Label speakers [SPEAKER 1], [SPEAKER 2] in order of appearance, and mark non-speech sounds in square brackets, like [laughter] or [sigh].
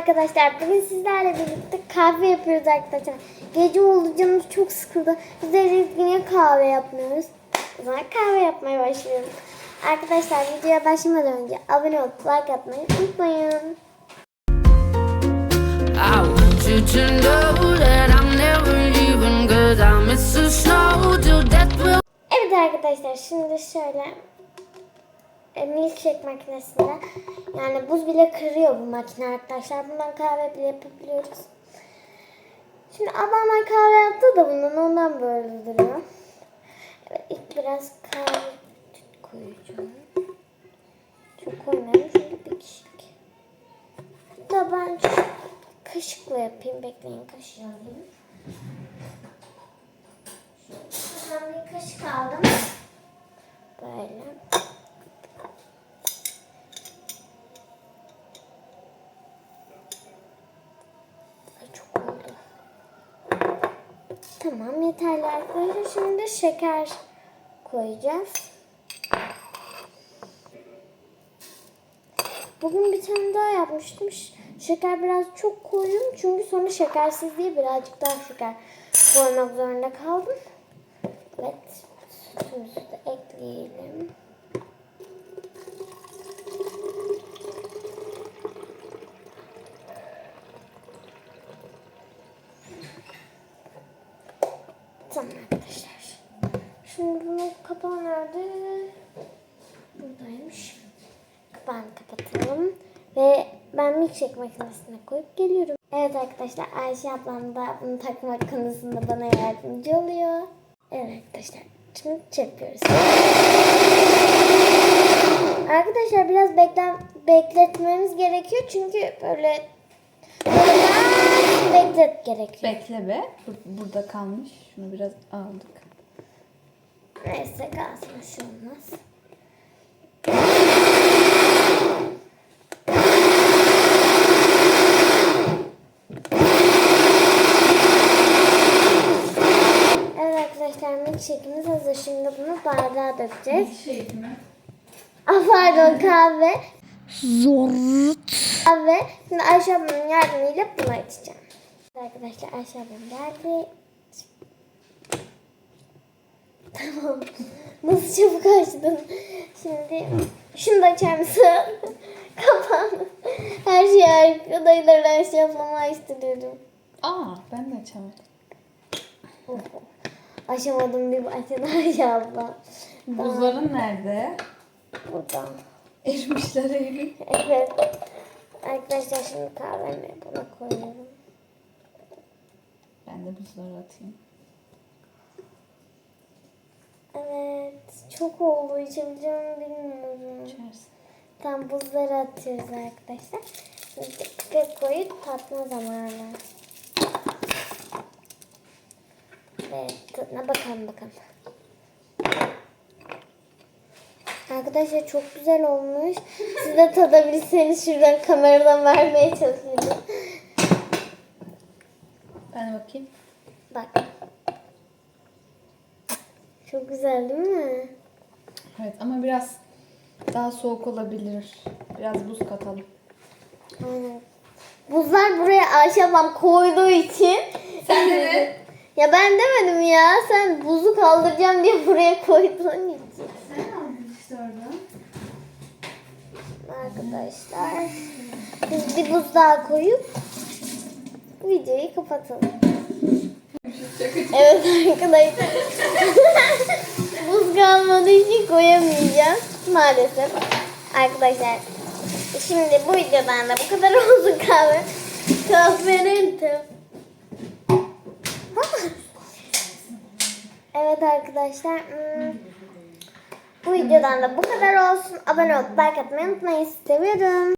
[SPEAKER 1] Arkadaşlar bugün sizlerle birlikte kahve yapıyoruz arkadaşlar. Gece oldu canımız çok sıkıldı. Biz de yine kahve yapmıyoruz. O zaman kahve yapmaya başlayalım. Arkadaşlar videoya başlamadan önce abone olup like atmayı unutmayın.
[SPEAKER 2] I want you to know that I'm never leaving Cause I miss the snow till death will
[SPEAKER 1] Evet arkadaşlar şimdi şöyle e, milkshake makinesinde yani buz bile kırıyor bu makine arkadaşlar. Bundan kahve bile yapabiliyoruz. Şimdi ablamlar kahve yaptı da bundan ondan böyle duruyor. Evet ilk biraz kahve koyacağım. Çok koymayalım şimdi bir kişilik. Da ben kaşıkla yapayım. Bekleyin kaşığı alayım. Ben bir kaşık aldım. Böyle. Ay, çok oldu. Tamam yeterli arkadaşlar. Şimdi şeker koyacağız. Bugün bir tane daha yapmıştım. Şeker biraz çok koydum. Çünkü sonra şekersiz diye birazcık daha şeker koymak zorunda kaldım. Evet. Sütümüzü de ekleyelim. Tamam arkadaşlar. Şimdi bunun kapağı nerede? Buradaymış. Kapağını kapatalım. Ve ben milkshake makinesine koyup geliyorum. Evet arkadaşlar Ayşe ablam da bunu takmak konusunda bana yardımcı oluyor. Evet arkadaşlar şimdi çırpıyoruz. Arkadaşlar biraz beklen bekletmemiz gerekiyor çünkü böyle beklet gerekiyor.
[SPEAKER 3] Bekle be. Bur- burada kalmış. Şunu biraz aldık.
[SPEAKER 1] Neyse kalsın bir şey olmaz. Evet arkadaşlar milkshake'imiz hazır. Şimdi bunu bardağa dökeceğiz.
[SPEAKER 3] Şey mi?
[SPEAKER 1] Ah pardon kahve. Zor. Kahve. Şimdi Ayşe ablamın yardımıyla bunu açacağım. Arkadaşlar ablam geldi. Tamam. Nasıl çabuk açtın. Şimdi şunu da açar mısın? [laughs] Kapağını. Her şeyi arkadaşlar Ayşe ablama açtırıyorum.
[SPEAKER 3] Aa ben de açamadım.
[SPEAKER 1] Aşamadım bir başladı [laughs] Ayşe abla.
[SPEAKER 3] Buzların nerede?
[SPEAKER 1] Buradan.
[SPEAKER 3] Erimişler evi.
[SPEAKER 1] Evet. Arkadaşlar şimdi kahvemi buna koyuyorum.
[SPEAKER 3] Ben de buzları atayım.
[SPEAKER 1] Evet. Çok oldu. İçebileceğimi bilmiyorum.
[SPEAKER 3] İçersin.
[SPEAKER 1] Tam buzları atıyoruz arkadaşlar. Şimdi pipet koyup tatma zamanı. Evet. Tadına bakalım bakalım. Arkadaşlar çok güzel olmuş. Siz de tadabilirseniz şuradan kameradan vermeye çalışıyorum.
[SPEAKER 3] Ben de bakayım.
[SPEAKER 1] Bak. Çok güzel değil mi?
[SPEAKER 3] Evet ama biraz daha soğuk olabilir. Biraz buz katalım.
[SPEAKER 1] Aynen. Buzlar buraya Ayşe ablam koyduğu için.
[SPEAKER 3] Sen dedin. [laughs]
[SPEAKER 1] Ya ben demedim ya. Sen buzu kaldıracağım diye buraya koyduğun için.
[SPEAKER 3] Sen aldın işte oradan.
[SPEAKER 1] Arkadaşlar. Biz bir buz daha koyup videoyu kapatalım. Evet arkadaşlar. [laughs] buz kalmadığı için koyamayacağım. Maalesef. Arkadaşlar. Şimdi bu videodan da bu kadar [laughs] olsun kahve. Kahvenin tüm. [laughs] Evet arkadaşlar. hmm, Bu videodan da bu kadar olsun. Abone olup like atmayı unutmayın. Seviyorum.